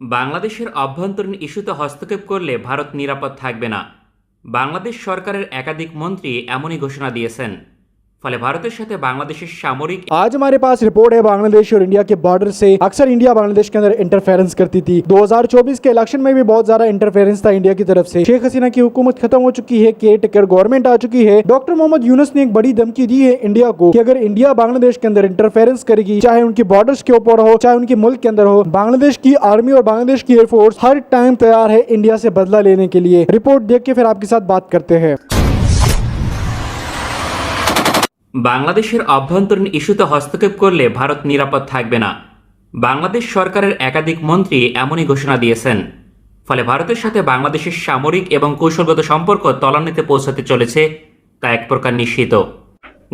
বাংলাদেশের অভ্যন্তরীণ ইস্যুতে হস্তক্ষেপ করলে ভারত নিরাপদ থাকবে না। বাংলাদেশ সরকারের একাধিক মন্ত্রী এমনই ঘোষণা দিয়েছেন। ফলে ভারতের সাথে বাংলাদেশের সামরিক आज हमारे पास रिपोर्ट है बांग्लादेश और इंडिया के बॉर्डर से अक्सर इंडिया बांग्लादेश के अंदर इंटरफेरेंस करती थी 2024 के इलेक्शन में भी बहुत ज्यादा इंटरफेरेंस था इंडिया की तरफ से शेख हसीना की हुकूमत खत्म हो चुकी है केयर टेकर गवर्नमेंट आ चुकी है डॉक्टर मोहम्मद यूनुस ने एक बड़ी धमकी दी है इंडिया को कि अगर इंडिया बांग्लादेश के अंदर इंटरफेरेंस करेगी चाहे उनकी बॉर्डर्स के ऊपर हो चाहे उनके मुल्क के अंदर हो बांग्लादेश की आर्मी और बांग्लादेश की एयरफोर्स हर टाइम तैयार है इंडिया से बदला लेने के लिए रिपोर्ट देख के फिर आपके साथ बात करते हैं বাংলাদেশের অভ্যন্তরীণ ইস্যুতে হস্তক্ষেপ করলে ভারত নিরাপদ থাকবে না। বাংলাদেশ সরকারের একাধিক মন্ত্রী এমনই ঘোষণা দিয়েছেন। ফলে ভারতের সাথে বাংলাদেশের সামরিক এবং কৌশলগত সম্পর্ক তলানিতে পৌঁছাতে চলেছে তা এক প্রকার নিশ্চিত।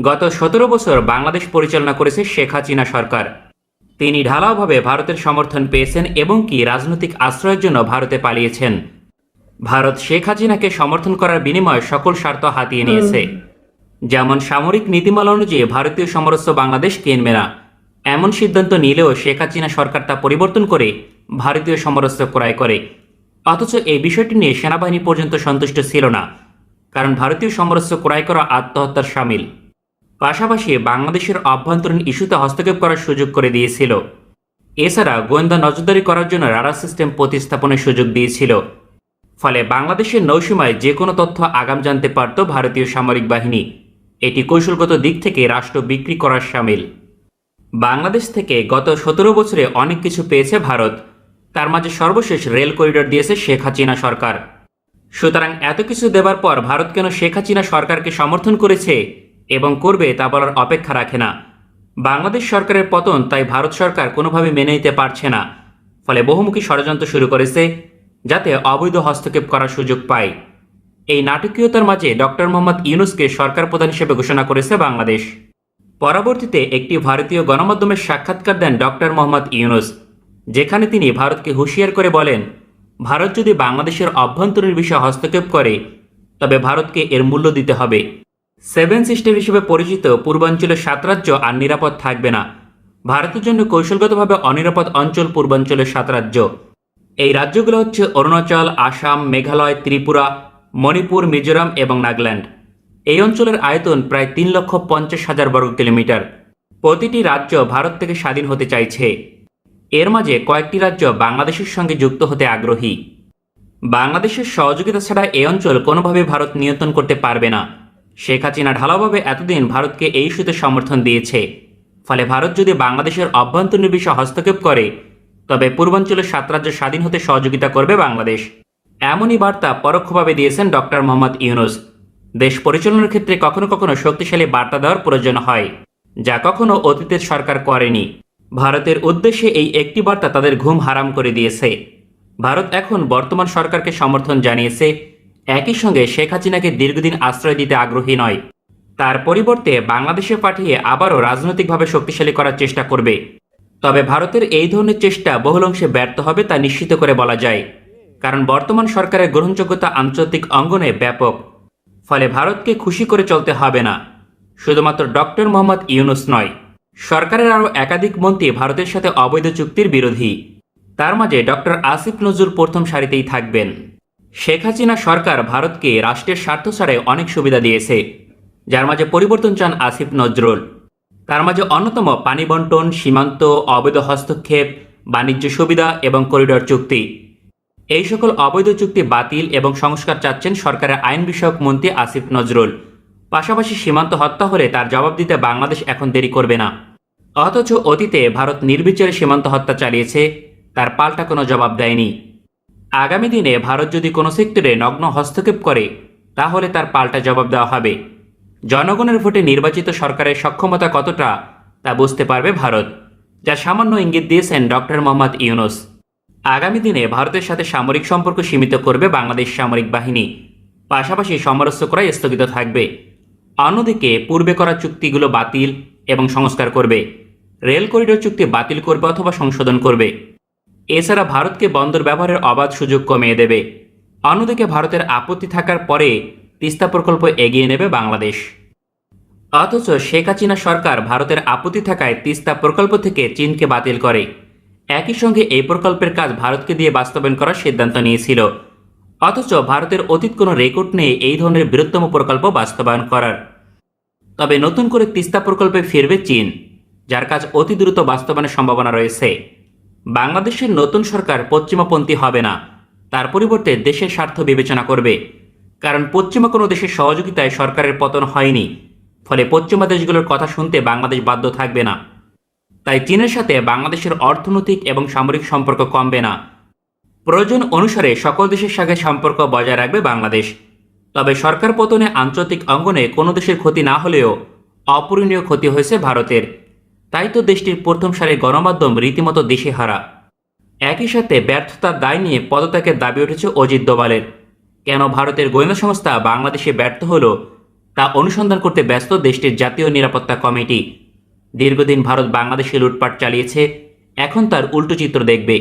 গত সতেরো বছর বাংলাদেশ পরিচালনা করেছে শেখ হাসিনা সরকার। তিনি ঢালাওভাবে ভারতের সমর্থন পেয়েছেন এবং কি রাজনৈতিক আশ্রয়ের জন্য ভারতে পালিয়েছেন। ভারত শেখ হাসিনাকে সমর্থন করার বিনিময়ে সকল স্বার্থ হাতিয়ে নিয়েছে। যেমন সামরিক নীতিমালা অনুযায়ী ভারতীয় সমরস্য বাংলাদেশ কিনবে না। এমন সিদ্ধান্ত নিলেও শেখ হাসিনা সরকার তা পরিবর্তন করে ভারতীয় সমরস্য ক্রয় করে। অথচ এই বিষয়টি নিয়ে সেনাবাহিনী পর্যন্ত সন্তুষ্ট ছিল না, কারণ ভারতীয় সমরস্য ক্রয় করা আত্মহত্যার সামিল। পাশাপাশি বাংলাদেশের অভ্যন্তরীণ ইস্যুতে হস্তক্ষেপ করার সুযোগ করে দিয়েছিল। এছাড়া গোয়েন্দা নজরদারি করার জন্য রাডার সিস্টেম প্রতিস্থাপনের সুযোগ দিয়েছিল। ফলে বাংলাদেশের নৌসীমায় যে কোনো তথ্য আগাম জানতে পারত ভারতীয় সামরিক বাহিনী। এটি কৌশলগত দিক থেকে রাষ্ট্র বিক্রি করার সামিল। বাংলাদেশ থেকে গত সতেরো বছরে অনেক কিছু পেয়েছে ভারত। তার মাঝে সর্বশেষ রেল করিডোর দিয়েছে শেখ হাসিনা সরকার। সুতরাং এত কিছু দেবার পর ভারত কেন শেখ হাসিনা সরকারকে সমর্থন করেছে এবং করবে তা বলার অপেক্ষা রাখে না। বাংলাদেশ সরকারের পতন তাই ভারত সরকার কোনোভাবে মেনে নিতে পারছে না। ফলে বহুমুখী ষড়যন্ত্র শুরু করেছে, যাতে অবৈধ হস্তক্ষেপ করার সুযোগ পায়। এই নাটকীয়তার মাঝে ডক্টর মোহাম্মদ ইউনুসকে সরকার প্রধান হিসেবে ঘোষণা করেছে বাংলাদেশ। পরবর্তীতে একটি ভারতীয় গণমাধ্যমের সাক্ষাৎকার দেন ডক্টর মোহাম্মদ ইউনুস, যেখানে তিনি ভারতকে হুঁশিয়ার করে বলেন, ভারত যদি বাংলাদেশের অভ্যন্তরীণ বিষয়ে হস্তক্ষেপ করে, তবে ভারতকে এর মূল্য দিতে হবে। সেভেন সিস্টেম হিসেবে পরিচিত পূর্বাঞ্চলের সাত রাজ্য আর নিরাপদ থাকবে না। ভারতের জন্য কৌশলগতভাবে অনিরাপদ অঞ্চল পূর্বাঞ্চলের সাত রাজ্য। এই রাজ্যগুলো হচ্ছে অরুণাচল, আসাম, মেঘালয়, ত্রিপুরা মণিপুর, মিজোরাম এবং নাগাল্যান্ড। এই অঞ্চলের আয়তন প্রায় তিন লক্ষ পঞ্চাশ হাজার বর্গ কিলোমিটার। প্রতিটি রাজ্য ভারত থেকে স্বাধীন হতে চাইছে। এর মাঝে কয়েকটি রাজ্য বাংলাদেশের সঙ্গে যুক্ত হতে আগ্রহী। বাংলাদেশের সহযোগিতা ছাড়া এই অঞ্চল কোনোভাবে ভারত নিয়ন্ত্রণ করতে পারবে না। শেখ হাসিনা ঢালাওভাবে এতদিন ভারতকে এই ইস্যুতে সমর্থন দিয়েছে। ফলে ভারত যদি বাংলাদেশের অভ্যন্তরীণ বিষয়ে হস্তক্ষেপ করে, তবে পূর্বাঞ্চলের সাত রাজ্য স্বাধীন হতে সহযোগিতা করবে বাংলাদেশ। এমনই বার্তা পরোক্ষভাবে দিয়েছেন ডক্টর মোহাম্মদ ইউনুস। দেশ পরিচালনার ক্ষেত্রে কখনো কখনো শক্তিশালী বার্তা দেওয়ার প্রয়োজন হয়, যা কখনো অতীতের সরকার করেনি। ভারতের উদ্দেশ্যে এই একটি বার্তা তাদের ঘুম হারাম করে দিয়েছে। ভারত এখন বর্তমান সরকারকে সমর্থন জানিয়েছে, একই সঙ্গে শেখ হাসিনাকে দীর্ঘদিন আশ্রয় দিতে আগ্রহী নয়। তার পরিবর্তে বাংলাদেশে পাঠিয়ে আবারও রাজনৈতিকভাবে শক্তিশালী করার চেষ্টা করবে। তবে ভারতের এই ধরনের চেষ্টা বহুল অংশে ব্যর্থ হবে তা নিশ্চিত করে বলা যায়। কারণ বর্তমান সরকারের গ্রহণযোগ্যতা আন্তর্জাতিক অঙ্গনে ব্যাপক। ফলে ভারতকে খুশি করে চলতে হবে না। শুধুমাত্র ডক্টর মোহাম্মদ ইউনুস নয়, সরকারের আরও একাধিক মন্ত্রী ভারতের সাথে অবৈধ চুক্তির বিরোধী। তার মাঝে ডক্টর আসিফ নজরুল প্রথম সারিতেই থাকবেন। শেখ হাসিনা সরকার ভারতকে রাষ্ট্রের স্বার্থ ছাড়াই অনেক সুবিধা দিয়েছে, যার মাঝে পরিবর্তন চান আসিফ নজরুল। তার মাঝে অন্যতম পানি বন্টন, সীমান্ত, অবৈধ হস্তক্ষেপ, বাণিজ্য সুবিধা এবং করিডোর চুক্তি। এই সকল অবৈধ চুক্তি বাতিল এবং সংস্কার চাচ্ছেন সরকারের আইন বিষয়ক মন্ত্রী আসিফ নজরুল। পাশাপাশি সীমান্ত হত্যা হলে তার জবাব দিতে বাংলাদেশ এখন দেরি করবে না। অথচ অতীতে ভারত নির্বিচারে সীমান্ত হত্যা চালিয়েছে, তার পাল্টা কোনো জবাব দেয়নি। আগামী দিনে ভারত যদি কোনো সেক্টরে নগ্ন হস্তক্ষেপ করে, তাহলে তার পাল্টা জবাব দেওয়া হবে। জনগণের ভোটে নির্বাচিত সরকারের সক্ষমতা কতটা, তা বুঝতে পারবে ভারত, যা সামান্য ইঙ্গিত দিয়েছেন ডক্টর মোহাম্মদ ইউনুস। আগামী দিনে ভারতের সাথে সামরিক সম্পর্ক সীমিত করবে বাংলাদেশ সামরিক বাহিনী। পাশাপাশি সমরস্য ক্রয় স্থগিত থাকবে। অন্যদিকে, পূর্বে করা চুক্তিগুলো বাতিল এবং সংস্কার করবে। রেল করিডোর চুক্তি বাতিল করবে অথবা সংশোধন করবে। এছাড়া ভারতকে বন্দর ব্যবহারের অবাধ সুযোগ কমিয়ে দেবে। অন্যদিকে, ভারতের আপত্তি থাকার পরে তিস্তা প্রকল্প এগিয়ে নেবে বাংলাদেশ। অথচ শেখ হাসিনা সরকার ভারতের আপত্তি থাকায় তিস্তা প্রকল্প থেকে চীনকে বাতিল করে। একই সঙ্গে এই প্রকল্পের কাজ ভারতকে দিয়ে বাস্তবায়ন করার সিদ্ধান্ত নিয়েছিল। অথচ ভারতের অতীত কোনো রেকর্ড নেই এই ধরনের বৃহত্তম প্রকল্প বাস্তবায়ন করার। তবে নতুন করে তিস্তা প্রকল্পে ফিরবে চীন, যার কাজ অতি দ্রুত বাস্তবায়নের সম্ভাবনা রয়েছে। বাংলাদেশের নতুন সরকার পশ্চিমাপন্থী হবে না, তার পরিবর্তে দেশের স্বার্থ বিবেচনা করবে। কারণ পশ্চিমা কোনো দেশের সহযোগিতায় সরকারের পতন হয়নি, ফলে পশ্চিমা দেশগুলোর কথা শুনতে বাংলাদেশ বাধ্য থাকবে না। তাই চীনের সাথে বাংলাদেশের অর্থনৈতিক এবং সামরিক সম্পর্ক কমবে না। প্রয়োজন অনুসারে সকল দেশের সাথে সম্পর্ক বজায় রাখবে বাংলাদেশ। তবে সরকার পতনে আন্তর্জাতিক অঙ্গনে কোনো দেশের ক্ষতি না হলেও অপূরণীয় ক্ষতি হয়েছে ভারতের। তাই তো দেশটির প্রথম সারির গণমাধ্যম রীতিমতো দিশেহারা। একই সাথে ব্যর্থতার দায় নিয়ে পদত্যাগের দাবি উঠেছে অজিত দোবালের কেন ভারতের গোয়েন্দা সংস্থা বাংলাদেশে ব্যর্থ হলো তা অনুসন্ধান করতে ব্যস্ত দেশটির জাতীয় নিরাপত্তা কমিটি। দীর্ঘদিন ভারত বাংলাদেশে লুটপাট চালিয়েছে এখন তার উল্টো চিত্র দেখবে।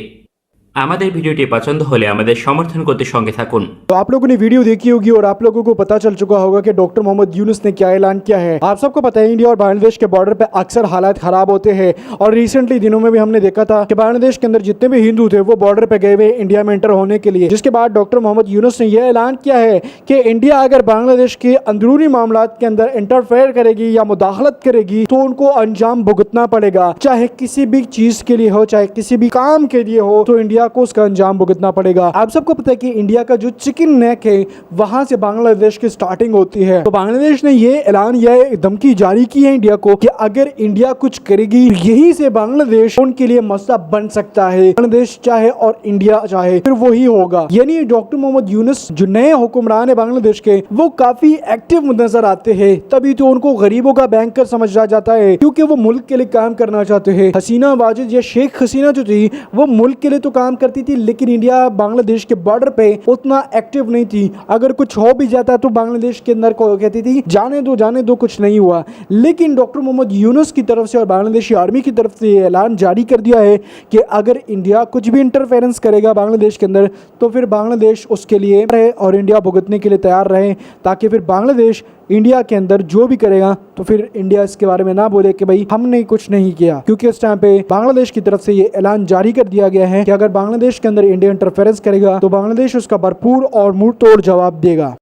हमारे वीडियो टी पसंद होले हमारे समर्थन करते संगे थकून तो आप लोगों ने वीडियो देखी होगी और आप लोगों को पता चल चुका होगा कि डॉक्टर मोहम्मद यूनुस ने क्या ऐलान किया है। आप सबको पता है इंडिया और बांग्लादेश के बॉर्डर पे अक्सर हालात खराब होते हैं और रिसेंटली दिनों में भी हमने देखा था कि बांग्लादेश के अंदर जितने भी हिंदू थे, वो बॉर्डर पे गए हुए इंडिया में एंटर होने के लिए। जिसके बाद डॉक्टर मोहम्मद यूनुस ने यह ऐलान किया है कि इंडिया अगर बांग्लादेश के अंदरूनी मामला के अंदर इंटरफेयर करेगी या मुदाखलत करेगी तो उनको अंजाम भुगतना पड़ेगा। चाहे किसी भी चीज़ के लिए हो, चाहे किसी भी काम के लिए हो तो इंडिया को उसका अंजाम भुगतना पड़ेगा। आप सबको पता है कि इंडिया का जो चिकन नेक है, वहाँ से बांग्लादेश की स्टार्टिंग होती है। तो बांग्लादेश ने ये ऐलान यह धमकी जारी की है इंडिया को कि अगर इंडिया कुछ करेगी, यही से बांग्लादेश उनके लिए मसला बन सकता है। बांग्लादेश चाहे और इंडिया चाहे, फिर वही होगा। यानी डॉक्टर मोहम्मद यूनुस, जो नए हुक्मरान है बांग्लादेश के, वो काफ़ी एक्टिव नज़र आते हैं। तभी तो उनको गरीबों का बैंकर समझा जाता है, क्योंकि वो मुल्क के लिए काम करना चाहते हैं। हसीना वाजिद या शेख हसीना जो थी, वो मुल्क के लिए तो काम करती थी, लेकिन इंडिया बांग्लादेश के बॉर्डर पे उतना एक्टिव नहीं थी। अगर कुछ हो भी जाता तो बांग्लादेश के अंदर को कहती थी, जाने दो जाने दो, कुछ नहीं हुआ। लेकिन डॉक्टर मोहम्मद यूनुस की तरफ़ से और बांग्लादेशी आर्मी की तरफ़ से ऐलान जारी कर दिया है कि अगर इंडिया कुछ भी इंटरफेरेंस करेगा बांग्लादेश के अंदर तो फिर बांग्लादेश उसके लिए रहे और इंडिया भुगतने के लिए तैयार रहे, ताकि फिर बांग्लादेश इंडिया के अंदर जो भी करेगा तो फिर इंडिया इसके बारे में ना बोले कि भाई हमने कुछ नहीं किया क्योंकि इस टाइम पे बांग्लादेश की तरफ से ये ऐलान जारी कर दिया गया है कि अगर बांग्लादेश के अंदर इंडिया इंटरफेरेंस करेगा तो बांग्लादेश उसका भरपूर और मुंह तोड़ जवाब देगा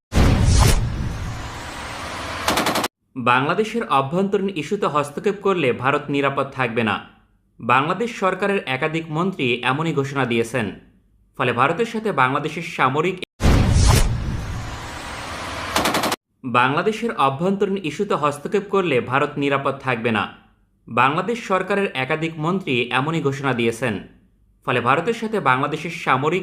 বাংলাদেশের অভ্যন্তরীণ ইস্যুতে হস্তক্ষেপ করলে ভারত নিরাপদ থাকবে না বাংলাদেশ সরকারের একাধিক মন্ত্রী এমনই ঘোষণা দিয়েছেন ফলে ভারতের সাথে বাংলাদেশের সামরিক বাংলাদেশের অভ্যন্তরীণ ইস্যুতে হস্তক্ষেপ করলে ভারত নিরাপদ থাকবে না। বাংলাদেশ সরকারের একাধিক মন্ত্রী এমনই ঘোষণা দিয়েছেন। ফলে ভারতের সাথে বাংলাদেশের সামরিক